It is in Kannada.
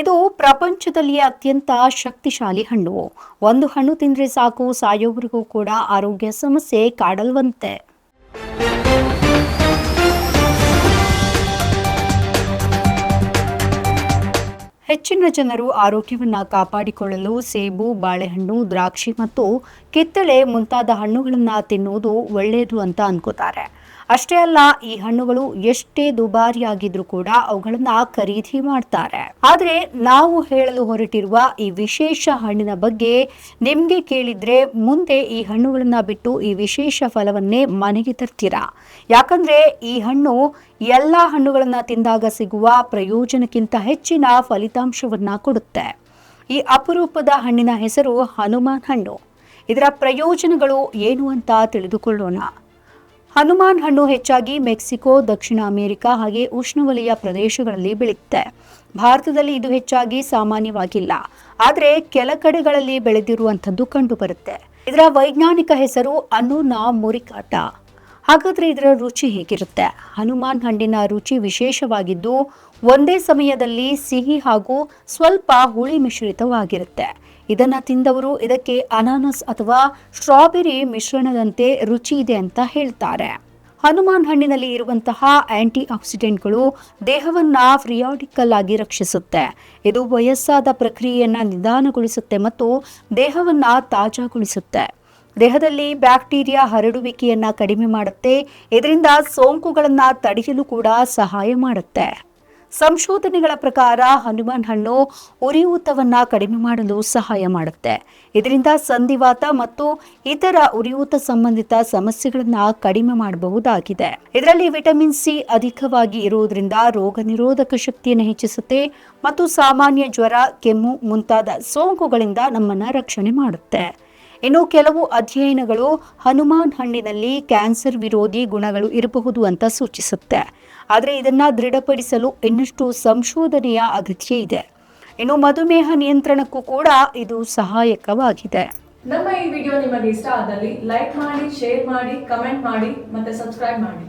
ಇದು ಪ್ರಪಂಚದಲ್ಲಿಯೇ ಅತ್ಯಂತ ಶಕ್ತಿಶಾಲಿ ಹಣ್ಣು. ಒಂದು ಹಣ್ಣು ತಿಂದರೆ ಸಾಕು, ಸಾಯೋವರೆಗೂ ಕೂಡ ಆರೋಗ್ಯ ಸಮಸ್ಯೆ ಕಾಡಲ್ವಂತೆ. ಹೆಚ್ಚಿನ ಜನರು ಆರೋಗ್ಯವನ್ನು ಕಾಪಾಡಿಕೊಳ್ಳಲು ಸೇಬು, ಬಾಳೆಹಣ್ಣು, ದ್ರಾಕ್ಷಿ ಮತ್ತು ಕಿತ್ತಳೆ ಮುಂತಾದ ಹಣ್ಣುಗಳನ್ನು ತಿನ್ನುವುದು ಒಳ್ಳೆಯದು ಅಂತ ಅನ್ಕೋತಾರೆ. ಅಷ್ಟೇ ಅಲ್ಲ, ಈ ಹಣ್ಣುಗಳು ಎಷ್ಟೇ ದುಬಾರಿಯಾಗಿದ್ರೂ ಕೂಡ ಅವುಗಳನ್ನ ಖರೀದಿ ಮಾಡ್ತಾರೆ. ಆದ್ರೆ ನಾವು ಹೇಳಲು ಹೊರಟಿರುವ ಈ ವಿಶೇಷ ಹಣ್ಣಿನ ಬಗ್ಗೆ ನಿಮ್ಗೆ ಕೇಳಿದ್ರೆ ಮುಂದೆ ಈ ಹಣ್ಣುಗಳನ್ನ ಬಿಟ್ಟು ಈ ವಿಶೇಷ ಫಲವನ್ನೇ ಮನೆಗೆ ತರ್ತೀರಾ? ಯಾಕಂದ್ರೆ ಈ ಹಣ್ಣು ಎಲ್ಲ ಹಣ್ಣುಗಳನ್ನ ತಿಂದಾಗ ಸಿಗುವ ಪ್ರಯೋಜನಕ್ಕಿಂತ ಹೆಚ್ಚಿನ ಫಲಿತಾಂಶವನ್ನ ಕೊಡುತ್ತೆ. ಈ ಅಪರೂಪದ ಹಣ್ಣಿನ ಹೆಸರು ಹನುಮಾನ್ ಹಣ್ಣು. ಇದರ ಪ್ರಯೋಜನಗಳು ಏನು ಅಂತ ತಿಳಿದುಕೊಳ್ಳೋಣ. ಹನುಮಾನ್ ಹಣ್ಣು ಹೆಚ್ಚಾಗಿ ಮೆಕ್ಸಿಕೋ, ದಕ್ಷಿಣ ಅಮೆರಿಕ ಹಾಗೆ ಉಷ್ಣವಲಯ ಪ್ರದೇಶಗಳಲ್ಲಿ ಬೆಳೆಯುತ್ತೆ. ಭಾರತದಲ್ಲಿ ಇದು ಹೆಚ್ಚಾಗಿ ಸಾಮಾನ್ಯವಾಗಿಲ್ಲ. ಆದರೆ ಕೆಲ ಕಡೆಗಳಲ್ಲಿ ಬೆಳೆದಿರುವಂಥದ್ದು ಕಂಡುಬರುತ್ತೆ. ಇದರ ವೈಜ್ಞಾನಿಕ ಹೆಸರು ಅನುನಾ ಮುರಿಕಾಟ ಹಾಗಾದ್ರೆ ಇದರ ರುಚಿ ಹೇಗಿರುತ್ತೆ? ಹನುಮಾನ್ ಹಣ್ಣಿನ ರುಚಿ ವಿಶೇಷವಾಗಿದ್ದು, ಒಂದೇ ಸಮಯದಲ್ಲಿ ಸಿಹಿ ಹಾಗೂ ಸ್ವಲ್ಪ ಹುಳಿ ಮಿಶ್ರಿತವಾಗಿರುತ್ತೆ. ಇದನ್ನ ತಿಂದವರು ಇದಕ್ಕೆ ಅನಾನಸ್ ಅಥವಾ ಸ್ಟ್ರಾಬೆರಿ ಮಿಶ್ರಣದಂತೆ ರುಚಿ ಇದೆ ಅಂತ ಹೇಳ್ತಾರೆ. ಹನುಮಾನ್ ಹಣ್ಣಿನಲ್ಲಿ ಇರುವಂತಹ ಆಂಟಿ ಆಕ್ಸಿಡೆಂಟ್ಗಳು ದೇಹವನ್ನ ಫ್ರಿಯಾಡಿಕಲ್ ಆಗಿ ರಕ್ಷಿಸುತ್ತೆ. ಇದು ವಯಸ್ಸಾದ ಪ್ರಕ್ರಿಯೆಯನ್ನ ನಿಧಾನಗೊಳಿಸುತ್ತೆ ಮತ್ತು ದೇಹವನ್ನ ತಾಜಾಗೊಳಿಸುತ್ತೆ. ದೇಹದಲ್ಲಿ ಬ್ಯಾಕ್ಟೀರಿಯಾ ಹರಡುವಿಕೆಯನ್ನ ಕಡಿಮೆ ಮಾಡುತ್ತೆ. ಇದರಿಂದ ಸೋಂಕುಗಳನ್ನ ತಡೆಯಲು ಕೂಡ ಸಹಾಯ ಮಾಡುತ್ತೆ. ಸಂಶೋಧನೆಗಳ ಪ್ರಕಾರ ಹನುಮಾನ್ ಹಣ್ಣು ಉರಿಯೂತವನ್ನ ಕಡಿಮೆ ಮಾಡಲು ಸಹಾಯ ಮಾಡುತ್ತೆ. ಇದರಿಂದ ಸಂಧಿವಾತ ಮತ್ತು ಇತರ ಉರಿಯೂತ ಸಂಬಂಧಿತ ಸಮಸ್ಯೆಗಳನ್ನ ಕಡಿಮೆ ಮಾಡಬಹುದಾಗಿದೆ. ಇದರಲ್ಲಿ ವಿಟಮಿನ್ ಸಿ ಅಧಿಕವಾಗಿ ಇರುವುದರಿಂದ ರೋಗ ನಿರೋಧಕ ಶಕ್ತಿಯನ್ನು ಹೆಚ್ಚಿಸುತ್ತೆ ಮತ್ತು ಸಾಮಾನ್ಯ ಜ್ವರ, ಕೆಮ್ಮು ಮುಂತಾದ ಸೋಂಕುಗಳಿಂದ ನಮ್ಮನ್ನ ರಕ್ಷಣೆ ಮಾಡುತ್ತೆ. ಇನ್ನು ಕೆಲವು ಅಧ್ಯಯನಗಳು ಹನುಮಾನ್ ಹಣ್ಣಿನಲ್ಲಿ ಕ್ಯಾನ್ಸರ್ ವಿರೋಧಿ ಗುಣಗಳು ಇರಬಹುದು ಅಂತ ಸೂಚಿಸುತ್ತೆ. ಆದರೆ ಇದನ್ನು ದೃಢಪಡಿಸಲು ಇನ್ನಷ್ಟು ಸಂಶೋಧನೆಯ ಅಗತ್ಯ ಇದೆ. ಇನ್ನು ಮಧುಮೇಹ ನಿಯಂತ್ರಣಕ್ಕೂ ಕೂಡ ಇದು ಸಹಾಯಕವಾಗಿದೆ. ನಮ್ಮ ಈ ವಿಡಿಯೋ ನಿಮಗೆ ಇಷ್ಟ ಆದಲ್ಲಿ ಲೈಕ್ ಮಾಡಿ, ಶೇರ್ ಮಾಡಿ, ಕಮೆಂಟ್ ಮಾಡಿ ಮತ್ತೆ ಸಬ್ಸ್ಕ್ರೈಬ್ ಮಾಡಿ.